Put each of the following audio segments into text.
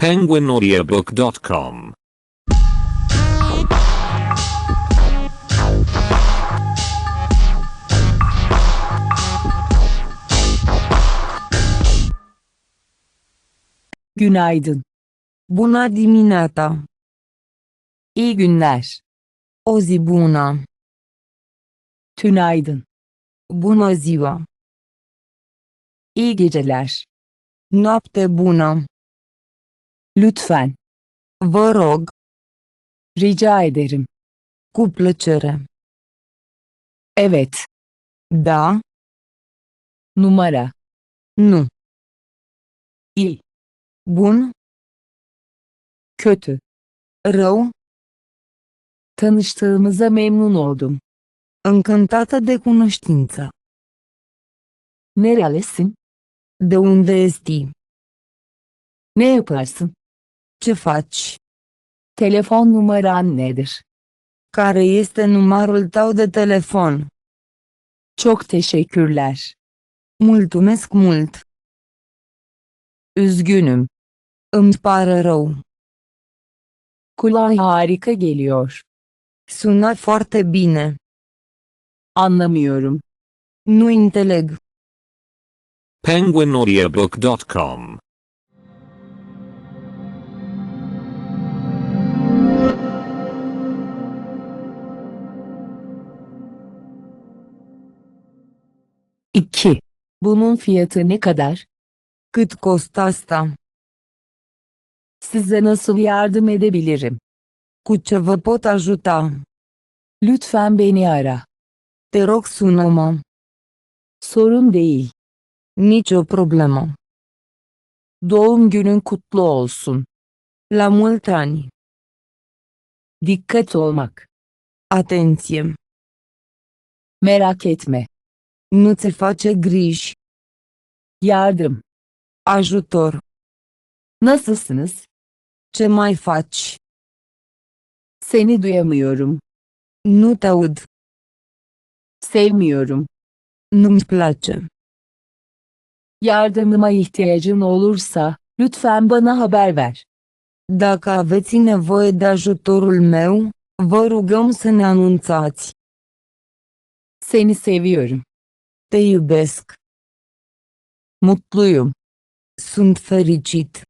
penguinaudiobook.com Günaydın. Bună dimineața! İyi günler. O zi bună! Tünaydın. Bună ziua! İyi geceler. Noapte bună! Lütfen. Vă rog, Rica ederim. cu plăcere! Evet. Da? Numara. Nu! İyi. Bun? Kötü. Rău? Tanıştığımıza memnun oldum. Încântată de cunoștință! Nerelisin? De unde ești? Ne yaparsın? Ce faci? Telefon numaran nedir? Care este numărul tău de telefon? Çok teşekkürler. Mulțumesc mult! Üzgünüm. Îmi pare rău! Kulağa harika geliyor. Sună foarte bine! Anlamıyorum. Nu înțeleg! penguinaudiobook.com İki. Bunun fiyatı ne kadar? Cât costă asta? Size nasıl yardım edebilirim? Cu ce vă pot ajuta? Lütfen beni ara. Te rog sună-mă! Sorun değil. Nicio problemă! Doğum günün kutlu olsun. La mulți ani! Dikkat olmak. Atenție! Merak etme. Nu ți face griji! Yardım. Ajutor! Nasılsınız? Ce mai faci? Seni duyamıyorum. Nu te aud! Sevmiyorum. Nu-mi place! Yardımıma ihtiyacın olursa, lütfen bana haber ver. Dacă aveți nevoie de ajutorul meu, vă rugăm să ne anunțați! Seni seviyorum. Te iubesc! Mutluyum. Sunt fericit!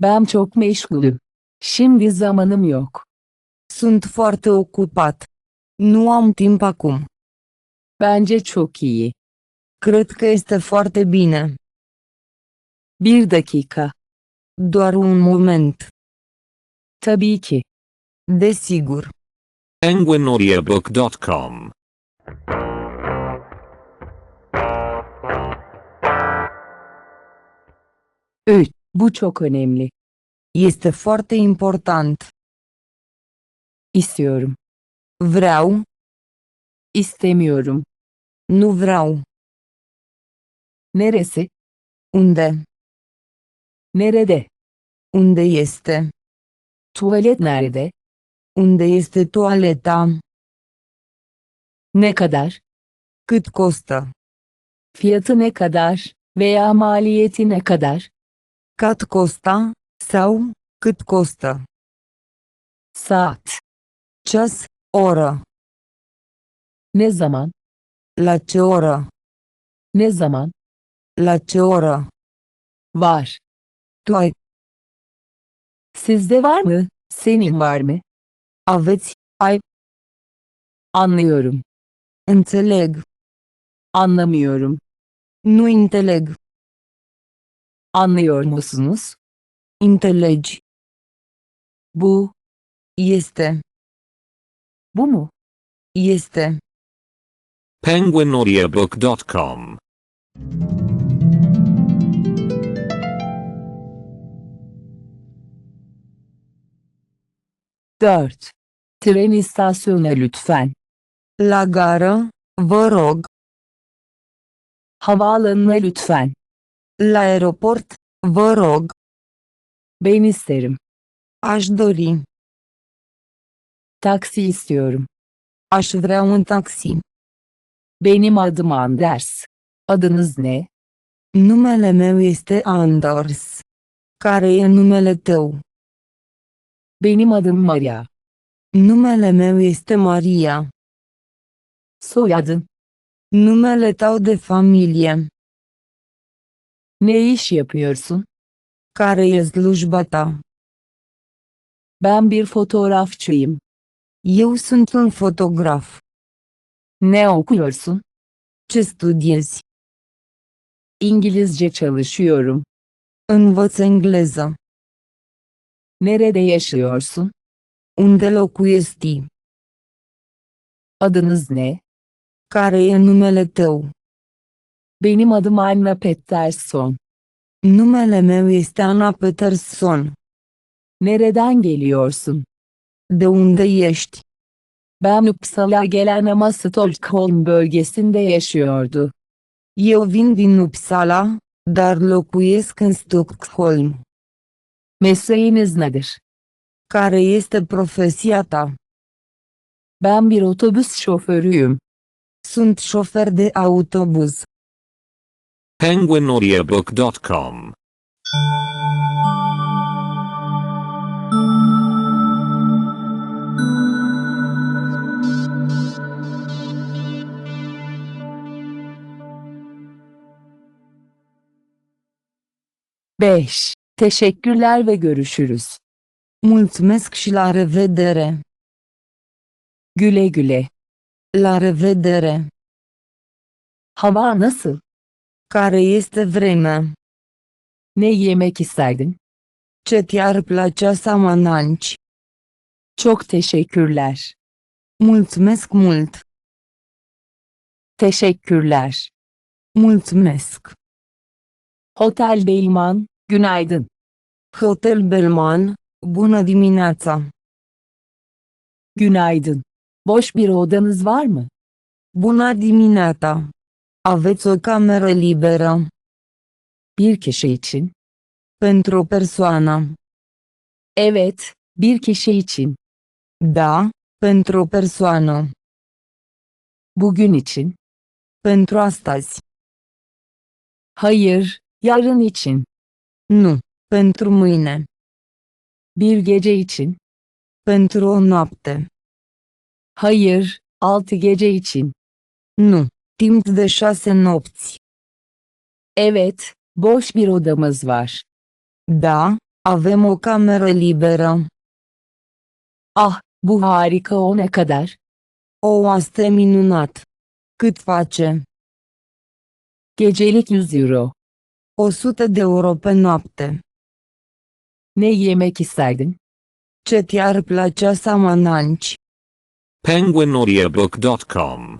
Ben çok meşgulüm. Şimdi zamanım yok. Sunt foarte ocupat! Nu am timp acum! Bence çok iyi. Cred că este foarte bine! Bir dakika. Doar un moment! Tabii ki. Desigur! penguinaudiobook.com 3. Bu çok önemli. Este foarte important! İstiyorum. Vreau, İstemiyorum. nu vreau! Neresi? Unde? Nerede? Unde este? Tuvalet nerede? Unde este toaleta? Ne kadar? Cât costă? Fiyatı ne kadar veya maliyeti ne kadar? Cât costa? Sau, cât costă? Saat. Ceas, oră. Ne zaman? La ce oră? Ne zaman? La ce oră? Var. Tu ai, Sizde var mı? Senin var mı? aveți, ai, Anlıyorum. înțeleg. Anlamıyorum. Nu înțeleg. Anlıyor musunuz? Înțelegi. Bu, Este, bu mu? este. penguinaudiobook.com Dört. Tren istasyonu lütfen. La gară, vă rog. Havaalanına lütfen. La aeroport, vă rog. Ben isterim. Aș dori. Taksi istiyorum. Aș vrea un taxi. Benim adım Anders. Adınız ne? Numele meu este Anders. Care e numele tău? Benim adım Maria. Numele meu este Maria. Soyadın. Numele tău de familie. Ne iş yapıyorsun? Care e slujba ta? Ben bir fotoğrafçıyım. Eu sunt un fotograf. Ne okuyorsun? Ce studiezi? İngilizce çalışıyorum. Învăț engleză. Nerede yaşıyorsun? Unde locuiești? Adınız ne? Care e numele tău? Benim adım Anna Pettersson. Numele meu este Ana Peterson. Nereden geliyorsun? De unde ești? Ben Uppsala gelen ama Stockholm bölgesinde yaşıyordu. Eu vin din Uppsala, dar locuiesc în Stockholm. Mesleğiniz nedir? Care este profesia ta? Ben bir otobüs şoförüyüm. Sunt șofer de autobuz. penguinaudiobook.com Beş. Teşekkürler ve görüşürüz. Mulțumesc și la revedere. Güle güle. La revedere. Hava nasıl? Care este vremea? Ne yemek isterdin? Ce ti-ar plăcea să mănânci? Çok teşekkürler. Mulțumesc mult. Teşekkürler. Mulțumesc. Hotel Beyman, günaydın. Hotel Belman, bună dimineața. Günaydın. Boş bir odanız var mı? Bună dimineața. Aveți o cameră liberă Bir kişi için. pentru o persoană? Evet, bir kişi için. Da, pentru persoană. Bugün için. Pentru astăzi. Hayır, yarın için. Nu. Pentru mâine. Bir gece için. Pentru o noapte. Hayır, altı gece için. Nu. Timp de șase nopți. Evet, boş bir odamız var. Da, avem o cameră liberă. Ah, bu harika o ne kadar? O, asta e minunat. Cât face? Gecelik 100 euro. 100 de euro pe noapte. Ne yemek isterdin? Ce ti-ar plăcea să mănânci? penguinaudiobook.com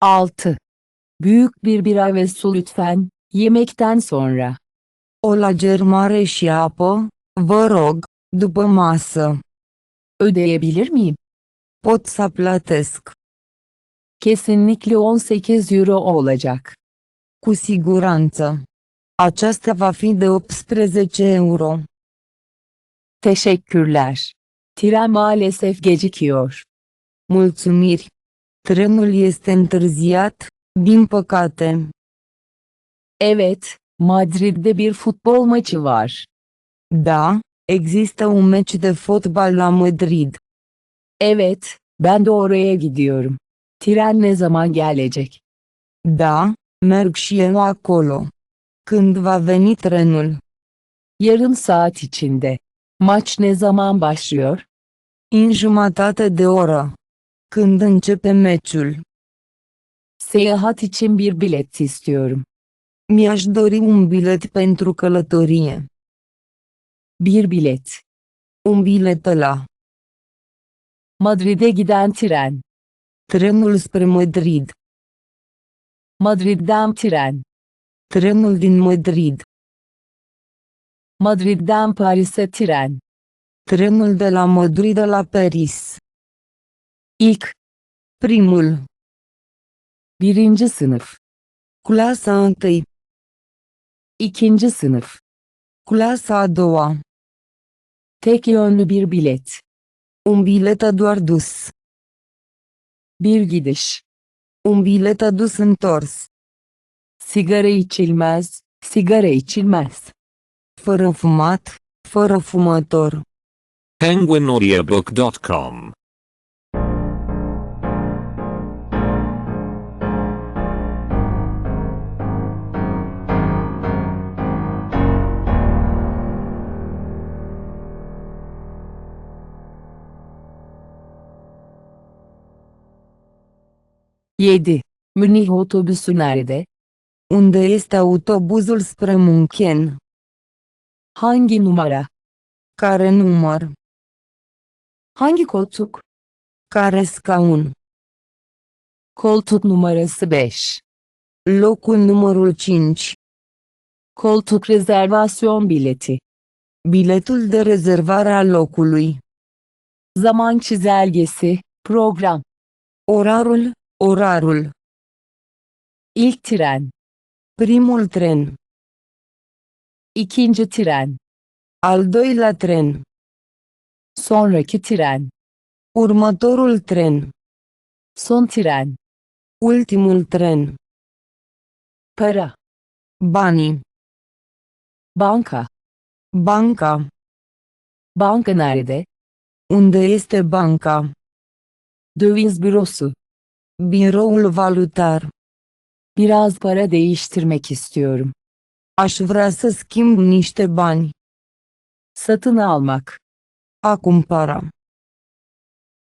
Altı. Büyük bir bira ve su lütfen, yemekten sonra. O lager mare și apă, vă rog, după masă. Ödeyebilir miyim? Pot să plătesc. Kesinlikle 18 euro olacak. Cu siguranță. Aceasta va fi de 18 euro. Teşekkürler. Tren maalesef gecikiyor. Mulțumiri. Trenul este întârziat, din păcate. Evet, Madrid'de bir futbol maçı var. Da, există un meci de fotbal la Madrid. Evet, ben de oraya gidiyorum. Tren ne zaman gelecek? Da, merg și eu acolo. Când va veni trenul? Yarım saat içinde. Maç ne zaman başlıyor? În jumătate de oră. Când începe meciul? Seyahat için bir bilet istiyorum. Mi-aș dori un bilet pentru călătorie. Bir bilet. Un bilet la Madrid'e giden tren. trenul spre Madrid. Madrid'den tren. Trenul din Madrid. Madrid'den Paris'e tren. Trenul de la Madrid la Paris. İlk. Primul. Birinci sınıf. Clasa întâi. İkinci sınıf. Clasa a doua. Tek yönlü bir bilet. Un bilet doar dus. Bir gidiş. Un bilet dus întors. Sigara içilmez, sigara içilmez. Fără fumat, fără fumător. penguinaudiobook.com Yedi. Münih otobüsü nerede? Unde este autobuzul spre Munchen? Hangi numara? Care număr? Hangi koltuk? Care scaun? Koltuk numarası 5. Locul numărul 5. Koltuk rezervasyon bileti. Biletul de rezervare a locului. Zaman çizelgesi, program. Orarul, orarul. İlk tren, Primul tren. ikinci tren, Al doilea tren. sonraki tren, Următorul tren. son tren, Ultimul tren. para, Banii. banka. Banca. Banka nerede? Unde este banca? Döviz bürosu. Biroul valutar. Biraz para değiştirmek istiyorum. Aș vrea să schimb bani. Satın almak. A cumpăra.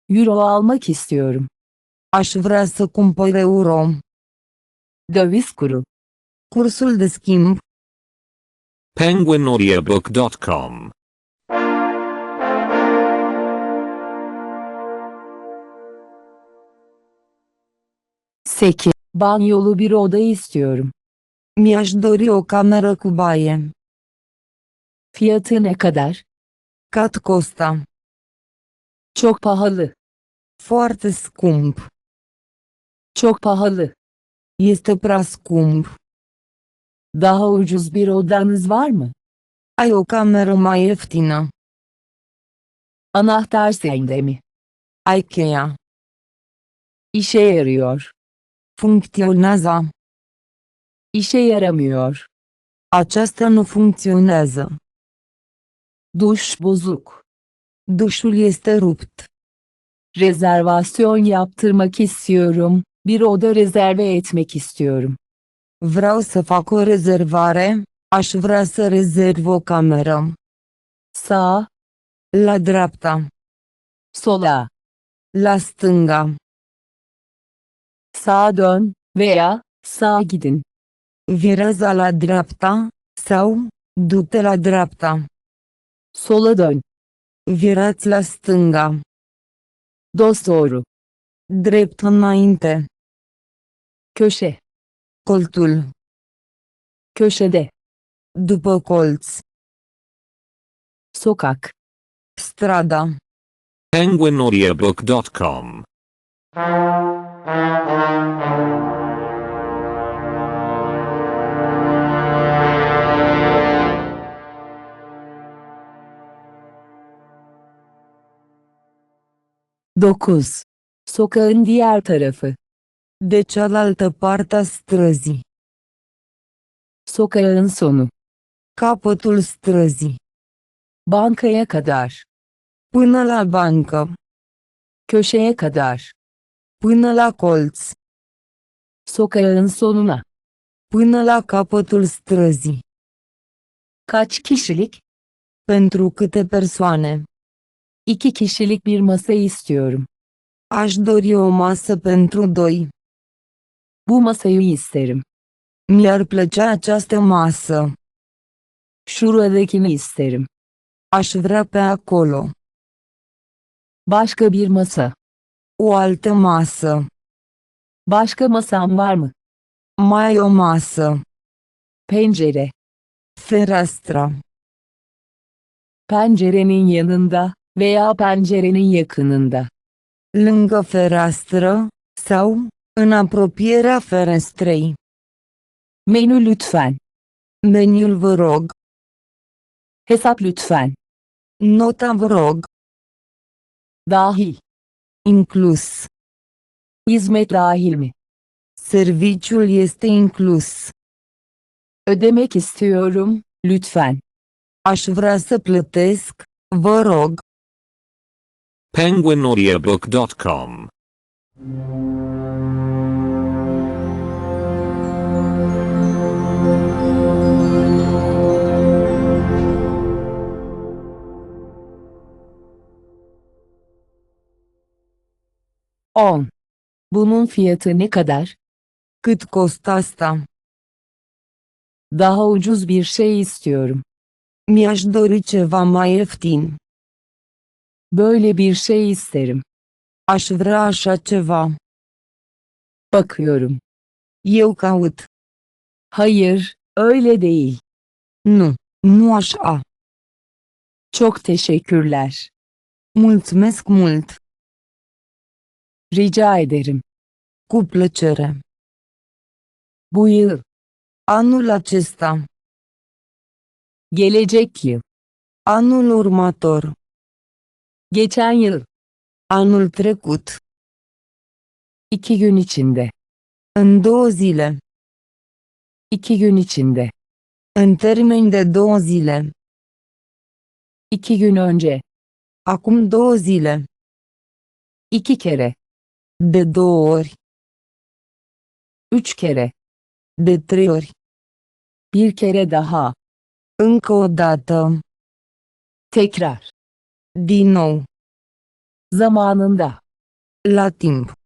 Euro almak istiyorum. Aș vrea să cumpăr euro. Döviz kuru. Cursul de schimb. Penguinaudiebook.com 8. Banyolu bir oda istiyorum. Mi-aș dori o cameră cu. Fiyatı ne kadar? Cat costa? Çok pahalı. Foarte scump. Çok pahalı. Este prea scump. Daha ucuz bir odanız var mı? Ai o cameră mai ieftină. Anahtar sende mi? Ai. İşe yarıyor. Funcționează. İşe yaramıyor. Aceasta nu funcționează. Duş bozuk. Dușul este rupt. Rezervasyon yaptırmak istiyorum. Bir oda rezerve etmek istiyorum. Vreau să fac o rezervare. Aș vrea să rezerv o cameră. Sağ, La dreapta. sola, La stânga. Sağa dön veya sağa gidin. Virează la dreapta, sau, du-te la dreapta. Sola dön. Virați la stânga. Dosdoğru. Drept înainte. Köşe. Colțul. Köşede. După colț. Sokak. Strada. penguinaudiobook.com Dokuz. Sokağın diğer tarafı. De cealaltă parte a străzii. Sokağın sonu. Capătul străzii. Bankaya kadar. Până la bancă. Köşeye kadar. Până la colț. Sokağın sonuna. Până la capătul străzii. Kaç kişilik? Pentru câte persoane? İki kişilik bir masa istiyorum. Aș dori o masă pentru doi. Bu masayı isterim. Mi-ar plăcea această masă. Şuradakini isterim. Aș vrea pe acolo. Başka bir masa. O altă masă. Başka masam var mı? Mai ai o masă. Pencere. Fereastră. Pencerenin yanında veya pencerenin yakınında. Lângă fereastră, sau, în apropierea ferestrei. Menü lütfen. Meniul vă rog. Hesap lütfen. Nota vă rog. Dahil. Inclus. Hizmet dahil mi? Serviciul este inclus. Ödemek istiyorum, lütfen. Aș vrea să plătesc, vă rog. penguinaudiobook.com On. Bunun fiyatı ne kadar? Cât costă asta? Daha ucuz bir şey istiyorum. Mi-aș dori ceva mai ieftin. Böyle bir şey isterim. Aș vrea așa ceva. Bakıyorum. Eu caut. Hayır, öyle değil. Nu. Nu așa. Çok teşekkürler. Mulțumesc mult. Rica ederim. Cu plăcere. Bu yıl, Anul acesta. gelecek yıl, Anul următor. geçen yıl, Anul trecut. iki gün içinde, În două zile. iki gün içinde, În termen de două zile. iki gün önce, Acum două zile. iki kere, De două ori. üç kere, De trei ori. bir kere daha, Încă o dată. tekrar, Din nou. zamanında, La timp.